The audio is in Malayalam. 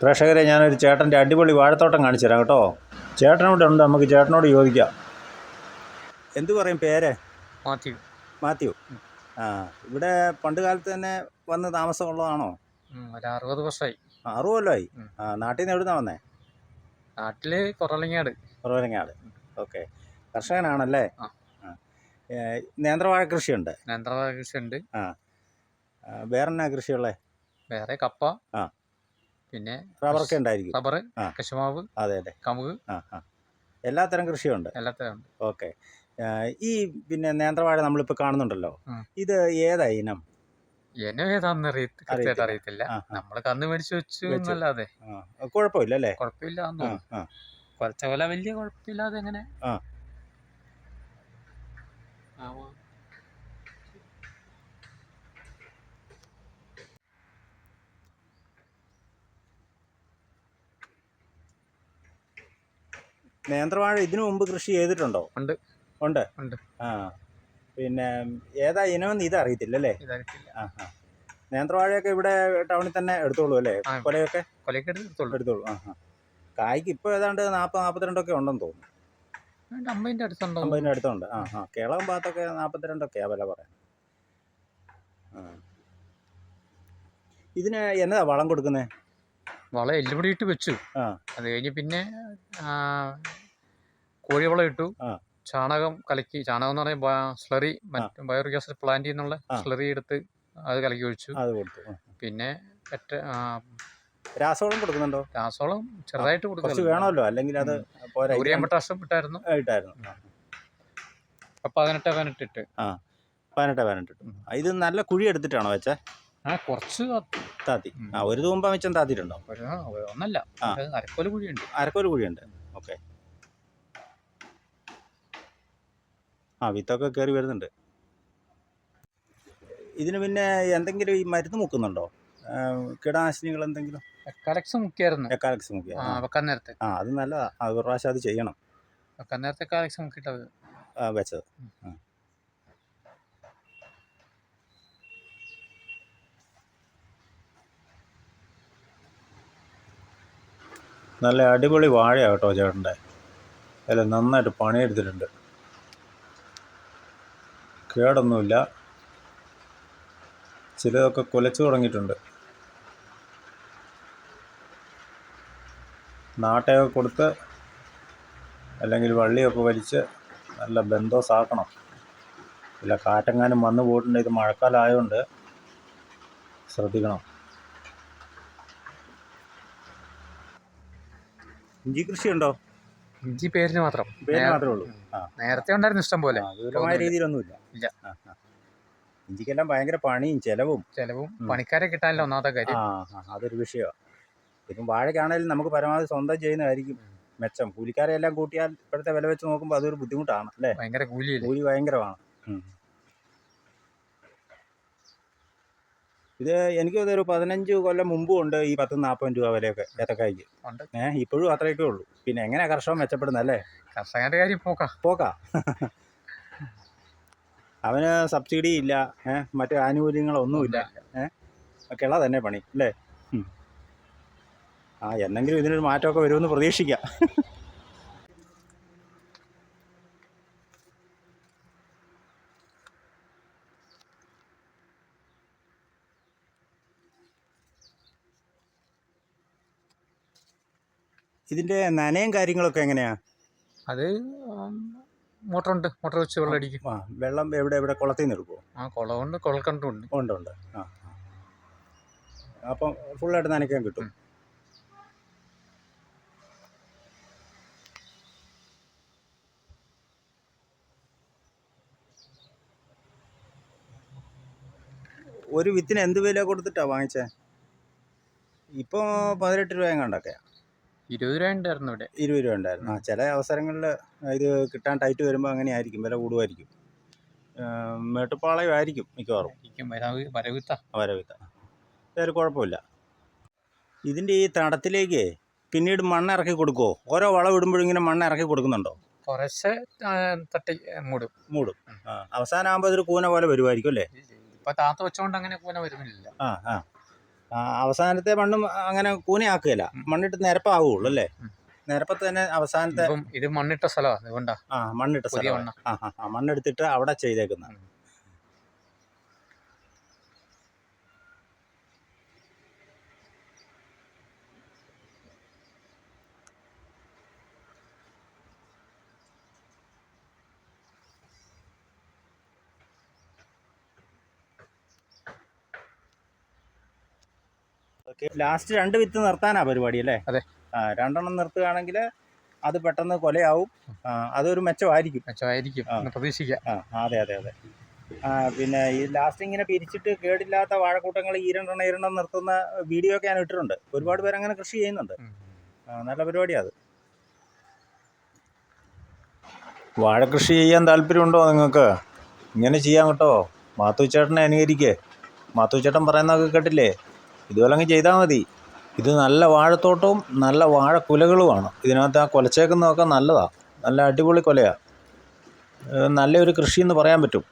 പ്രേക്ഷകരെ ഞാനൊരു ചേട്ടന്റെ അടിപൊളി വാഴത്തോട്ടം കാണിച്ചു തരാം കേട്ടോ ചേട്ടനോട് ഉണ്ട് നമുക്ക് ചേട്ടനോട് ചോദിക്കാം. എന്തു പറയും പേര്? മാത്യു. മാത്യു. ആ ഇവിടെ പണ്ട് കാലത്ത് തന്നെ വന്ന് താമസമുള്ളതാണോ? ഒരു അറുപത് വർഷമായി അറുപത് കൊല്ലമായി ആ നാട്ടിൽ നിന്ന് എവിടുന്നാ വന്നേ? നാട്ടിൽ കുറവലങ്ങാട് കുറവലങ്ങാട് ഓക്കെ. കർഷകനാണല്ലേ? നേന്ത്രവാഴ കൃഷിയുണ്ട്? നേന്ത്രവാഴ കൃഷി ഉണ്ട് ആ, വേറെന്നാ കൃഷിയുള്ളത് വേറെ കപ്പ. ആ. പിന്നെ റബ്ബറൊക്കെ ഉണ്ടായിരിക്കും. റബ്ബർ. കശുമാവ് അതെ അതെ. കമുക്. എല്ലാത്തരം കൃഷിയുണ്ട്. എല്ലാത്തരം ഉണ്ട്. ഓക്കെ. ഈ പിന്നെ നേന്ത്രവാഴ നമ്മളിപ്പോൾ കാണുന്നുണ്ടല്ലോ. ഇത് ഏതാ ഇനം? എന്നെ ഏതാന്ന് കൃത്യമായിട്ട് അറിയത്തില്ല. നമ്മൾ കന്ന് മേടിച്ചു വെച്ചു. എന്നല്ലാതെ. കുഴപ്പമില്ല അല്ലേ? കുഴപ്പമില്ല കുറച്ച പോലെ വലിയ കുഴപ്പമില്ലാതെ എങ്ങനെ? നേന്ത്രവാഴ ഇതിനു മുമ്പ് കൃഷി ചെയ്തിട്ടുണ്ടോ? ഉണ്ട്. ഉണ്ട്. ഉണ്ട്. ആ. പിന്നെ ഏതാ ഇനമെന്ന് ഇത് അറിയത്തില്ല അല്ലേ ആ ആ. നേന്ത്രവാഴയൊക്കെ ഇവിടെ ടൗണിൽ തന്നെ എടുത്തോളൂ അല്ലേ. കൊലയൊക്കെ? കൊലയൊക്കെ എടുത്തോളൂ. എടുത്തോളൂ. ആ ആ. കായ്ക്ക് ഇപ്പോൾ ഏതാണ്ട് നാൽപ്പത് നാൽപ്പത്തിരണ്ടൊക്കെ ഉണ്ടെന്ന് തോന്നുന്നു. അമ്പതിന്റെ അടുത്തുണ്ട് അമ്പതിന്റെ അടുത്തുണ്ട്. ആ ആ. കേളകം ഭാഗത്തൊക്കെ നാൽപ്പത്തിരണ്ടൊക്കെയാണ് വില പറയാം ഇതിന് എന്നതാ വളം കൊടുക്കുന്നത് വളം എല്ലുപൊടി ഇട്ട് വെച്ചു അത് കഴിഞ്ഞ് പിന്നെ കോഴിവളം ഇട്ടു ചാണകം കലക്കി ചാണകം എന്ന് പറഞ്ഞാൽ സ്ലറി ബയോഗ്യാസ് പ്ലാന്റ് പ്ലാന്റിൽ നിന്നുള്ള സ്ലറി എടുത്ത് അത് കലക്കി ഒഴിച്ചു. പിന്നെ മറ്റേ രാസവളം കൊടുക്കുന്നുണ്ടോ? രാസവളം ചെറുതായിട്ട് കൊടുക്കുക വേണമല്ലോ. അല്ലെങ്കിൽ അത് യൂറിയ ഇട്ടായിരുന്നു. ഇട്ടായിരുന്നു. പതിനെട്ട് പതിനെട്ട് പതിനെട്ട് ആ. പതിനെട്ട് പതിനെട്ട് ഇട്ട്. ഇത് നല്ല കുഴി എടുത്തിട്ടാണോ വെച്ചേ? ആ കുറച്ച് താത്തി. ആ ഒരു തൂമ്പ മിച്ചം താത്തിയിട്ടുണ്ടോ ഒന്നല്ല. ആ. അരക്കോൽ കുഴിയുണ്ട്. അരക്കൊരു കുഴിയുണ്ട്. ഓക്കെ. ആ വിത്തൊക്കെ കയറി വരുന്നുണ്ട്. ഇതിന് പിന്നെ എന്തെങ്കിലും ഈ മരുന്ന് മുക്കുന്നുണ്ടോ? ആ, കീടനാശിനികൾ എന്തെങ്കിലും? കലക്സ് മുക്കിയായിരുന്നു. എക്കാലക്സ് മുക്കിയ. ആ വെക്കാൻ നേരത്തെ. ആ അത് നല്ലതാ. അത് ഒരു പ്രാവശ്യം അത് ചെയ്യണം. വെക്കാൻ നേരത്തെ കലക്സ് മുക്കിയിട്ടത്. ആ, വെച്ചത്. ആ. നല്ല അടിപൊളി വാഴയാണ് കേട്ടോ ചേട്ടന്റെ. അതിൽ നന്നായിട്ട് പണിയെടുത്തിട്ടുണ്ട്. കേടൊന്നുമില്ല. ചിലതൊക്കെ കുലച്ചു തുടങ്ങിയിട്ടുണ്ട്. നാട്ടയൊക്കെ കൊടുത്ത് അല്ലെങ്കിൽ വള്ളിയൊക്കെ വലിച്ച് നല്ല ബന്ധോസാക്കണം. ഇല്ല കാറ്റെങ്ങാനും വന്നു പോയിട്ടുണ്ട്. ഇത് മഴക്കാലമായതുകൊണ്ട് ശ്രദ്ധിക്കണം. ഇഞ്ചി കൃഷി ഉണ്ടോ ഇഞ്ചി പേരിന് മാത്രം. പേര് മാത്രമേ ഉള്ളൂ. ആ. നേരത്തെ ഉണ്ടായിരുന്നു ഇഷ്ടം പോലെ. വിപുലമായ രീതിയിലൊന്നുമില്ല. ഇല്ല. ഇഞ്ചിക്കെല്ലാം ഭയങ്കര പണിയും ചെലവും. ചെലവും. പണിക്കാരെ കിട്ടാനില്ല ഒന്നാമത്തെ ആ കാര്യം. ആ, അതൊരു വിഷയമാണ് ഇപ്പം വാഴയ്ക്കാണെങ്കിലും നമുക്ക് പരമാവധി സ്വന്തം ചെയ്യുന്നതായിരിക്കും മെച്ചം. കൂലിക്കാരെ എല്ലാം കൂട്ടിയാൽ ഇപ്പോഴത്തെ വില വെച്ച് നോക്കുമ്പോൾ അതൊരു ബുദ്ധിമുട്ടാണ് അല്ലേ? ഭയങ്കര കൂലിയില്ല? കൂലി ഭയങ്കരമാണ്. ഉം. ഇത് എനിക്ക് ഒരു പതിനഞ്ച് കൊല്ലം മുമ്പും ഉണ്ട് ഈ പത്ത് നാൽപ്പത് രൂപ വിലയൊക്കെ ഏത്തക്കായ്ക്ക്. ഉണ്ട്. ഏഹ് ഇപ്പോഴും അത്രയൊക്കെ ഉള്ളൂ. പിന്നെ എങ്ങനെ കർഷകൻ മെച്ചപ്പെടുന്നത് അല്ലേ കർഷകന്റെ കാര്യം പോക്കാ. പോക്കാ. അവന് സബ്സിഡി ഇല്ല. ഏഹ് മറ്റു ആനുകൂല്യങ്ങളൊന്നുമില്ല കിള തന്നെ പണി അല്ലേ? ആ എന്തെങ്കിലും ഇതിനൊരു മാറ്റമൊക്കെ വരുമെന്ന് പ്രതീക്ഷിക്കാം. ഇതിന്റെ നനയും കാര്യങ്ങളൊക്കെ എങ്ങനെയാ? അത് മോട്ടറുണ്ട്. മോട്ടർ വെച്ച് വെള്ളം അടിക്കും. ആ വെള്ളം എവിടെ എവിടെ? കുളത്തിൽ നിന്ന് എടുക്കുമോ ആ കുളമുണ്ട് കുളക്കണ്ടുണ്ട് ഉണ്ട് ഉണ്ട്. ആ ആ. അപ്പം ഫുള്ളായിട്ട് നനയ്ക്കാൻ കിട്ടും. ഒരു വിത്തിന് എന്ത് വില കൊടുത്തിട്ടാ വാങ്ങിച്ചേ? ഇപ്പോൾ പതിനെട്ട് രൂപ എങ്ങാണ്ടൊക്കെ ഇരുപത് രൂപ ഉണ്ടായിരുന്നു ഇവിടെ. ഇരുപത് രൂപ ഉണ്ടായിരുന്നു. ആ ചില അവസരങ്ങളിൽ ഇത് കിട്ടാൻ ടൈറ്റ് വരുമ്പോൾ അങ്ങനെ ആയിരിക്കും. വില കൂടുമായിരിക്കും. ഏം, മേട്ടുപ്പാളയം ആയിരിക്കും മിക്കവാറും. വരവിത്ത. വരവിത്ത. ഇതൊരു കുഴപ്പമില്ല. ഇതിന്റെ ഈ തടത്തിലേക്ക് പിന്നീട് മണ്ണ് ഇറക്കി കൊടുക്കുമോ ഓരോ വളം ഇടുമ്പോഴും ഇങ്ങനെ മണ്ണ് ഇറക്കി കൊടുക്കുന്നുണ്ടോ? കുറച്ച് തട്ടി മൂടും. മൂടും. ആ അവസാനമാകുമ്പോൾ ഇതൊരു കൂന പോലെ വരുമായിരിക്കും അല്ലേ? ഇപ്പൊ താത്ത വെച്ചോണ്ട് അങ്ങനെ കൂന വരുന്നില്ല. ആ ആ, അവസാനത്തെ മണ്ണും അങ്ങനെ കൂനയാക്കുകയില്ല. മണ്ണിട്ട് നിരപ്പാവുള്ളൂ അല്ലേ. നിരപ്പത്ത് തന്നെ അവസാനത്തെ ഇത് മണ്ണിട്ട സ്ഥലമാണ് ആ മണ്ണിട്ട സ്ഥലമാണ്. ആ ആ, മണ്ണെടുത്തിട്ട് അവിടെ ചെയ്തേക്കുന്ന. ഉം. ലാസ്റ്റ് രണ്ട് വിത്ത് നിർത്താനാ പരിപാടി അല്ലേ? അതെ. ആ രണ്ടെണ്ണം നിർത്തുകയാണെങ്കിൽ അത് പെട്ടെന്ന് കൊലയാവും. അതൊരു മെച്ചമായിരിക്കും. മെച്ചമായിരിക്കും. പ്രതീക്ഷിക്കാം. ആ അതെ അതെ അതെ. പിന്നെ ഈ ലാസ്റ്റ് ഇങ്ങനെ പിരിച്ചിട്ട് കേടില്ലാത്ത വാഴക്കൂട്ടങ്ങൾ ഈ രണ്ടെണ്ണം ഈ രണ്ടെണ്ണം നിർത്തുന്ന വീഡിയോ ഒക്കെ ഞാൻ ഇട്ടിട്ടുണ്ട്. ഒരുപാട് പേര് അങ്ങനെ കൃഷി ചെയ്യുന്നുണ്ട്. നല്ല പരിപാടിയാണ് അത്. കൃഷി ചെയ്യാൻ താല്പര്യമുണ്ടോ നിങ്ങൾക്ക്? ഇങ്ങനെ ചെയ്യാം കേട്ടോ. മാത്തു ചേട്ടനെ അനുകരിക്കേ. മാത്തു ചേട്ടൻ പറയുന്നതൊക്കെ കേട്ടില്ലേ? ഇതുപോലെ അങ്ങ് ചെയ്താൽ മതി. ഇത് നല്ല വാഴത്തോട്ടവും നല്ല വാഴക്കുലകളുമാണ്. ഇതിനകത്ത് ആ കൊലച്ചേക്കുന്നതൊക്കെ നല്ലതാണ് നല്ല അടിപൊളി കൊലയാണ് നല്ലൊരു കൃഷി എന്ന് പറയാൻ പറ്റും.